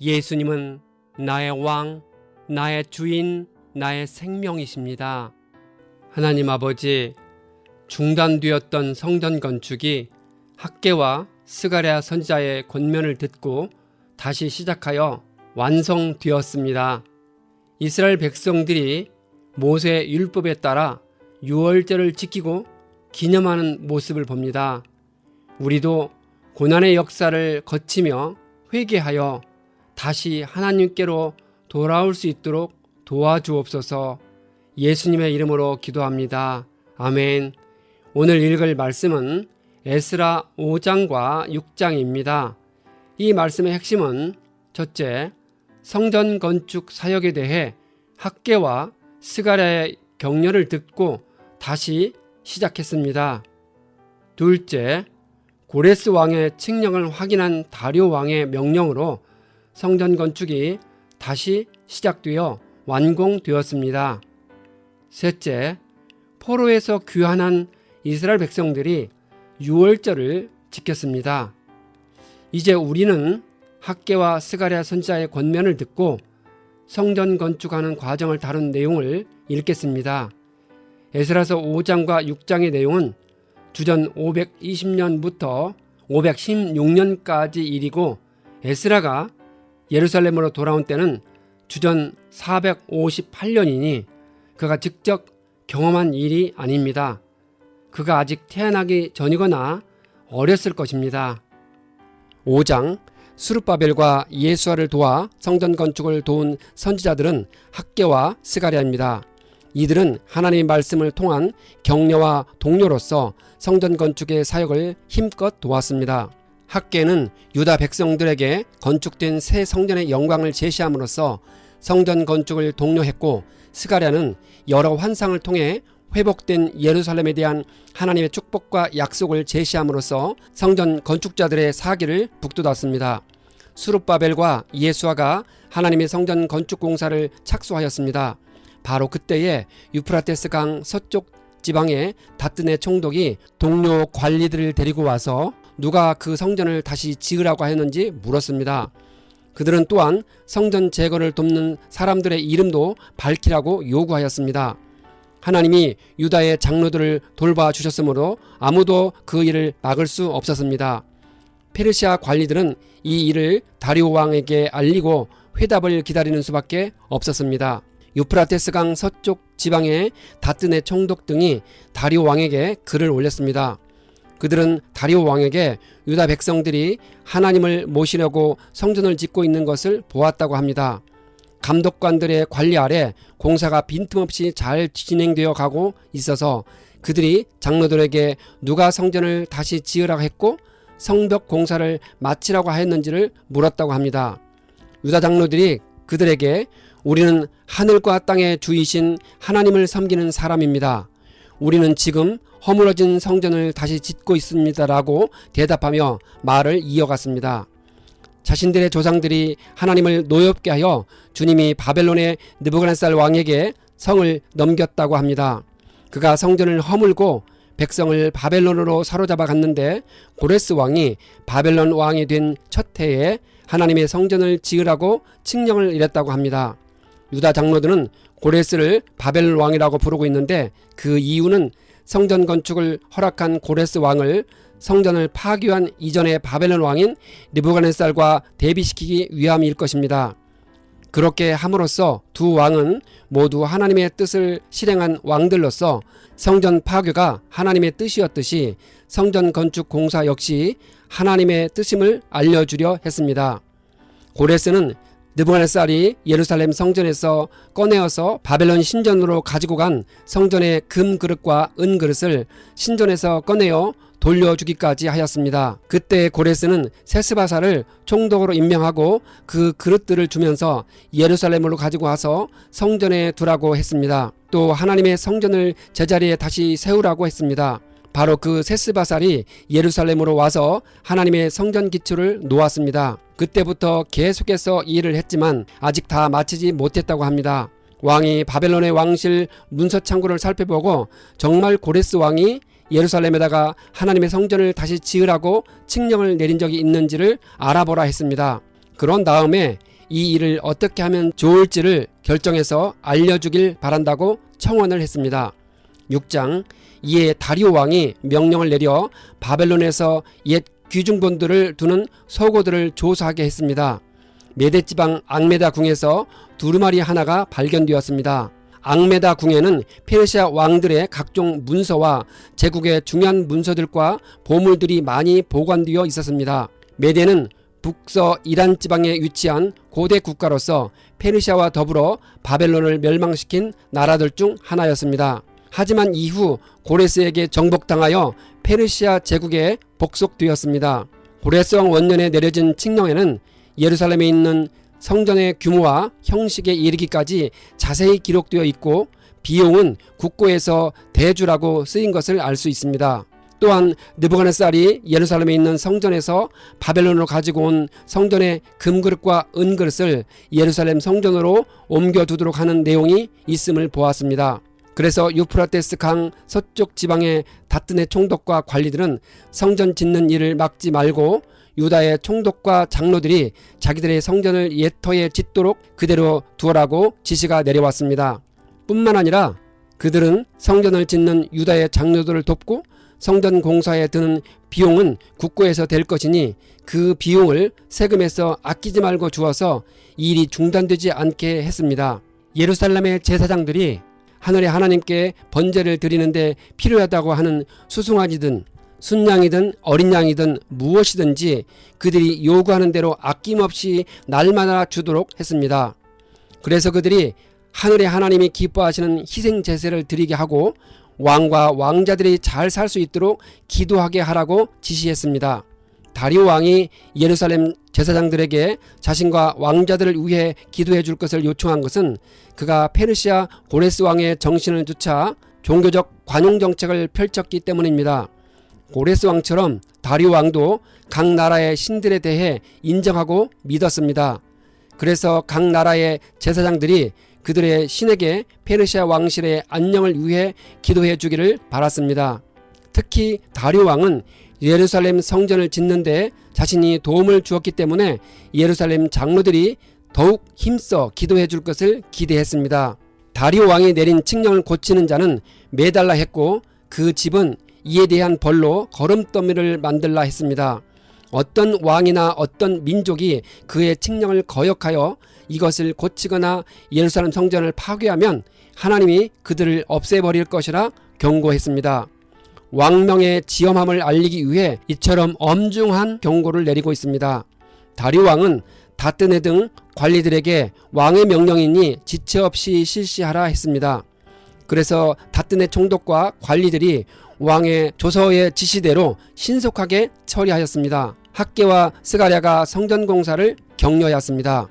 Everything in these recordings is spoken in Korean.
예수님은 나의 왕, 나의 주인, 나의 생명이십니다. 하나님 아버지, 중단되었던 성전 건축이 학계와 스가랴 선지자의 권면을 듣고 다시 시작하여 완성되었습니다. 이스라엘 백성들이 모세 율법에 따라 유월절을 지키고 기념하는 모습을 봅니다. 우리도 고난의 역사를 거치며 회개하여 다시 하나님께로 돌아올 수 있도록 도와주옵소서 예수님의 이름으로 기도합니다. 아멘. 오늘 읽을 말씀은 에스라 5장과 6장입니다. 이 말씀의 핵심은 첫째, 성전 건축 사역에 대해 학계와 스가랴의 격려를 듣고 다시 시작했습니다. 둘째, 고레스 왕의 칙령을 확인한 다리오 왕의 명령으로 성전 건축이 다시 시작되어 완공되었습니다. 셋째, 포로에서 귀환한 이스라엘 백성들이 유월절을 지켰습니다. 이제 우리는 학계와 스가랴 선지자의 권면을 듣고 성전 건축하는 과정을 다룬 내용을 읽겠습니다. 에스라서 5장과 6장의 내용은 주전 520년부터 516년까지 일이고 에스라가 예루살렘으로 돌아온 때는 주전 458년이니 그가 직접 경험한 일이 아닙니다. 그가 아직 태어나기 전이거나 어렸을 것입니다. 5장 수르바벨과 예수아를 도와 성전 건축을 도운 선지자들은 학계와 스가랴입니다. 이들은 하나님의 말씀을 통한 격려와 동료로서 성전 건축의 사역을 힘껏 도왔습니다. 학계는 유다 백성들에게 건축된 새 성전의 영광을 제시함으로써 성전 건축을 독려했고 스가랴는 여러 환상을 통해 회복된 예루살렘에 대한 하나님의 축복과 약속을 제시함으로써 성전 건축자들의 사기를 북돋았습니다. 수룹바벨과 예수아가 하나님의 성전 건축 공사를 착수하였습니다. 바로 그때에 유프라테스 강 서쪽 지방의 다뜨네 총독이 동료 관리들을 데리고 와서 누가 그 성전을 다시 지으라고 하였는지 물었습니다. 그들은 또한 성전 제거를 돕는 사람들의 이름도 밝히라고 요구하였습니다. 하나님이 유다의 장로들을 돌봐 주셨으므로 아무도 그 일을 막을 수 없었습니다. 페르시아 관리들은 이 일을 다리오 왕에게 알리고 회답을 기다리는 수밖에 없었습니다. 유프라테스 강 서쪽 지방의 다뜨네 총독 등이 다리오 왕에게 글을 올렸습니다. 그들은 다리오 왕에게 유다 백성들이 하나님을 모시려고 성전을 짓고 있는 것을 보았다고 합니다. 감독관들의 관리 아래 공사가 빈틈없이 잘 진행되어 가고 있어서 그들이 장로들에게 누가 성전을 다시 지으라고 했고 성벽 공사를 마치라고 하였는지를 물었다고 합니다. 유다 장로들이 그들에게 우리는 하늘과 땅의 주이신 하나님을 섬기는 사람입니다. 우리는 지금 허물어진 성전을 다시 짓고 있습니다라고 대답하며 말을 이어갔습니다. 자신들의 조상들이 하나님을 노엽게 하여 주님이 바벨론의 느부갓네살 왕에게 성을 넘겼다고 합니다. 그가 성전을 허물고 백성을 바벨론으로 사로잡아 갔는데 고레스 왕이 바벨론 왕이 된 첫 해에 하나님의 성전을 지으라고 칙령을 이랬다고 합니다. 유다 장로들은 고레스를 바벨론 왕이라고 부르고 있는데 그 이유는 성전 건축을 허락한 고레스 왕을 성전을 파괴한 이전의 바벨론 왕인 느부갓네살과 대비시키기 위함일 것입니다. 그렇게 함으로써 두 왕은 모두 하나님의 뜻을 실행한 왕들로서 성전 파괴가 하나님의 뜻이었듯이 성전 건축 공사 역시 하나님의 뜻임을 알려주려 했습니다. 고레스는 느부갓네살이 예루살렘 성전에서 꺼내어서 바벨론 신전으로 가지고 간 성전의 금 그릇과 은 그릇을 신전에서 꺼내어 돌려주기까지 하였습니다. 그때 고레스는 세스바사를 총독으로 임명하고 그 그릇들을 주면서 예루살렘으로 가지고 와서 성전에 두라고 했습니다. 또 하나님의 성전을 제자리에 다시 세우라고 했습니다. 바로 그 세스바살이 예루살렘으로 와서 하나님의 성전 기초를 놓았습니다. 그때부터 계속해서 일을 했지만 아직 다 마치지 못했다고 합니다. 왕이 바벨론의 왕실 문서 창고를 살펴보고 정말 고레스 왕이 예루살렘에다가 하나님의 성전을 다시 지으라고 칙령을 내린 적이 있는지를 알아보라 했습니다. 그런 다음에 이 일을 어떻게 하면 좋을지를 결정해서 알려주길 바란다고 청원을 했습니다. 6장 이에 다리오 왕이 명령을 내려 바벨론에서 옛 귀중본들을 두는 서고들을 조사하게 했습니다. 메대 지방 앙메다 궁에서 두루마리 하나가 발견되었습니다. 앙메다 궁에는 페르시아 왕들의 각종 문서와 제국의 중요한 문서들과 보물들이 많이 보관되어 있었습니다. 메대는 북서 이란 지방에 위치한 고대 국가로서 페르시아와 더불어 바벨론을 멸망시킨 나라들 중 하나였습니다. 하지만 이후 고레스에게 정복당하여 페르시아 제국에 복속되었습니다. 고레스 왕 원년에 내려진 칙령에는 예루살렘에 있는 성전의 규모와 형식에 이르기까지 자세히 기록되어 있고 비용은 국고에서 대주라고 쓰인 것을 알 수 있습니다. 또한 느부갓네살이 예루살렘에 있는 성전에서 바벨론으로 가지고 온 성전의 금그릇과 은그릇을 예루살렘 성전으로 옮겨 두도록 하는 내용이 있음을 보았습니다. 그래서 유프라테스 강 서쪽 지방의 다뜨네 총독과 관리들은 성전 짓는 일을 막지 말고 유다의 총독과 장로들이 자기들의 성전을 옛터에 짓도록 그대로 두어라고 지시가 내려왔습니다. 뿐만 아니라 그들은 성전을 짓는 유다의 장로들을 돕고 성전 공사에 드는 비용은 국고에서 될 것이니 그 비용을 세금에서 아끼지 말고 주어서 이 일이 중단되지 않게 했습니다. 예루살렘의 제사장들이 하늘의 하나님께 번제를 드리는데 필요하다고 하는 수송아지든 순양이든 어린 양이든 무엇이든지 그들이 요구하는 대로 아낌없이 날마다 주도록 했습니다. 그래서 그들이 하늘의 하나님이 기뻐하시는 희생 제사를 드리게 하고 왕과 왕자들이 잘 살 수 있도록 기도하게 하라고 지시했습니다. 다리오 왕이 예루살렘 제사장들에게 자신과 왕자들을 위해 기도해 줄 것을 요청한 것은 그가 페르시아 고레스 왕의 정신을 쫓아 종교적 관용 정책을 펼쳤기 때문입니다. 고레스 왕처럼 다리오 왕도 각 나라의 신들에 대해 인정하고 믿었습니다. 그래서 각 나라의 제사장들이 그들의 신에게 페르시아 왕실의 안녕을 위해 기도해 주기를 바랐습니다. 특히 다리오 왕은 예루살렘 성전을 짓는데 자신이 도움을 주었기 때문에 예루살렘 장로들이 더욱 힘써 기도해 줄 것을 기대했습니다. 다리오 왕이 내린 칙령을 고치는 자는 매달라 했고 그 집은 이에 대한 벌로 걸음더미를 만들라 했습니다. 어떤 왕이나 어떤 민족이 그의 칙령을 거역하여 이것을 고치거나 예루살렘 성전을 파괴하면 하나님이 그들을 없애버릴 것이라 경고했습니다. 왕명의 지엄함을 알리기 위해 이처럼 엄중한 경고를 내리고 있습니다. 다리 왕은 다뜨네 등 관리들에게 왕의 명령이니 지체 없이 실시하라 했습니다. 그래서 다뜨네 총독과 관리들이 왕의 조서의 지시대로 신속하게 처리하였습니다. 학계와 스가랴가 성전 공사를 격려하였습니다.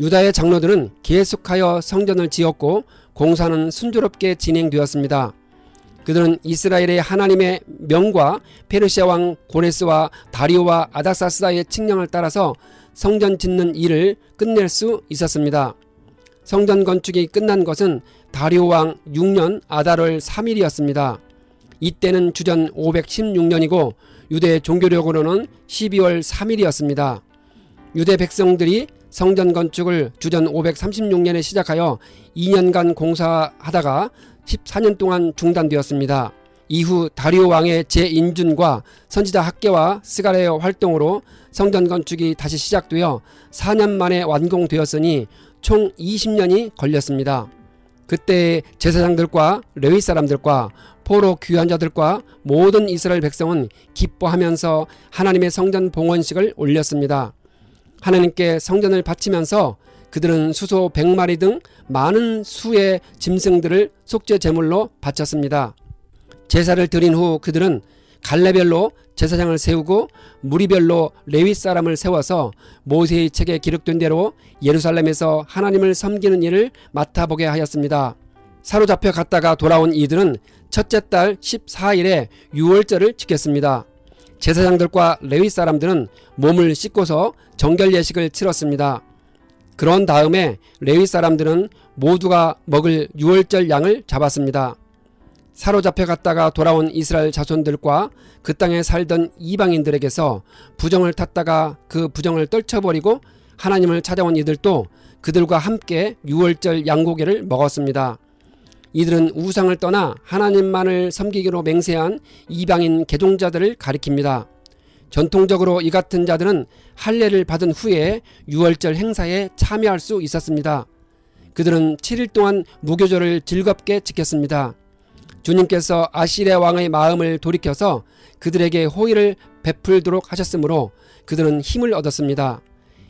유다의 장로들은 계속하여 성전을 지었고 공사는 순조롭게 진행되었습니다. 그들은 이스라엘의 하나님의 명과 페르시아 왕 고레스와 다리오와 아닥사스다의 칙령을 따라서 성전 짓는 일을 끝낼 수 있었습니다. 성전 건축이 끝난 것은 다리오 왕 6년 아달월 3일이었습니다. 이때는 주전 516년이고 유대 종교력으로는 12월 3일이었습니다. 유대 백성들이 성전 건축을 주전 536년에 시작하여 2년간 공사하다가 14년 동안 중단되었습니다. 이후 다리오 왕의 재인준과 선지자 학계와 스가랴의 활동으로 성전 건축이 다시 시작되어 4년 만에 완공되었으니 총 20년이 걸렸습니다. 그때 제사장들과 레위 사람들과 포로 귀환 자들과 모든 이스라엘 백성은 기뻐하면서 하나님의 성전 봉헌식을 올렸습니다. 하나님께 성전을 바치면서 그들은 수소 100마리 등 많은 수의 짐승들을 속죄 제물로 바쳤습니다. 제사를 드린 후 그들은 갈래별로 제사장을 세우고 무리별로 레위 사람을 세워서 모세의 책에 기록된 대로 예루살렘에서 하나님을 섬기는 일을 맡아보게 하였습니다. 사로잡혀 갔다가 돌아온 이들은 첫째 달 14일에 유월절을 지켰습니다. 제사장들과 레위 사람들은 몸을 씻고서 정결 예식을 치렀습니다. 그런 다음에 레위 사람들은 모두가 먹을 유월절 양을 잡았습니다. 사로잡혀 갔다가 돌아온 이스라엘 자손들과 그 땅에 살던 이방인들에게서 부정을 탔다가 그 부정을 떨쳐버리고 하나님을 찾아온 이들도 그들과 함께 유월절 양고기를 먹었습니다. 이들은 우상을 떠나 하나님만을 섬기기로 맹세한 이방인 개종자들을 가리킵니다. 전통적으로 이 같은 자들은 할례를 받은 후에 유월절 행사에 참여할 수 있었습니다. 그들은 7일 동안 무교절을 즐겁게 지켰습니다. 주님께서 아시리아 왕의 마음을 돌이켜서 그들에게 호의를 베풀도록 하셨으므로 그들은 힘을 얻었습니다.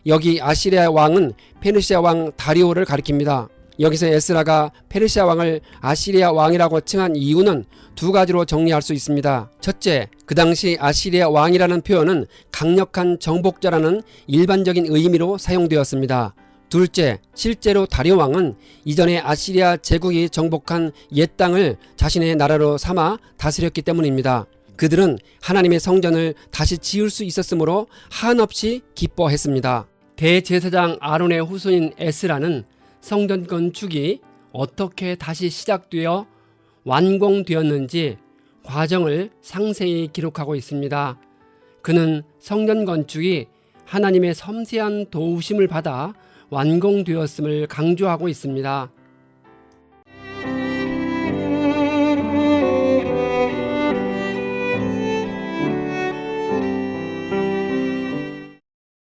여기 아시리아 왕은 페르시아 왕 다리오를 가리킵니다. 여기서 에스라가 페르시아 왕을 아시리아 왕이라고 칭한 이유는 두 가지로 정리할 수 있습니다. 첫째, 그 당시 아시리아 왕이라는 표현은 강력한 정복자라는 일반적인 의미로 사용되었습니다. 둘째, 실제로 다리오 왕은 이전에 아시리아 제국이 정복한 옛 땅을 자신의 나라로 삼아 다스렸기 때문입니다. 그들은 하나님의 성전을 다시 지을 수 있었으므로 한없이 기뻐했습니다. 대제사장 아론의 후손인 에스라는 성전 건축이 어떻게 다시 시작되어 완공되었는지 과정을 상세히 기록하고 있습니다. 그는 성전 건축이 하나님의 섬세한 도우심을 받아 완공되었음을 강조하고 있습니다.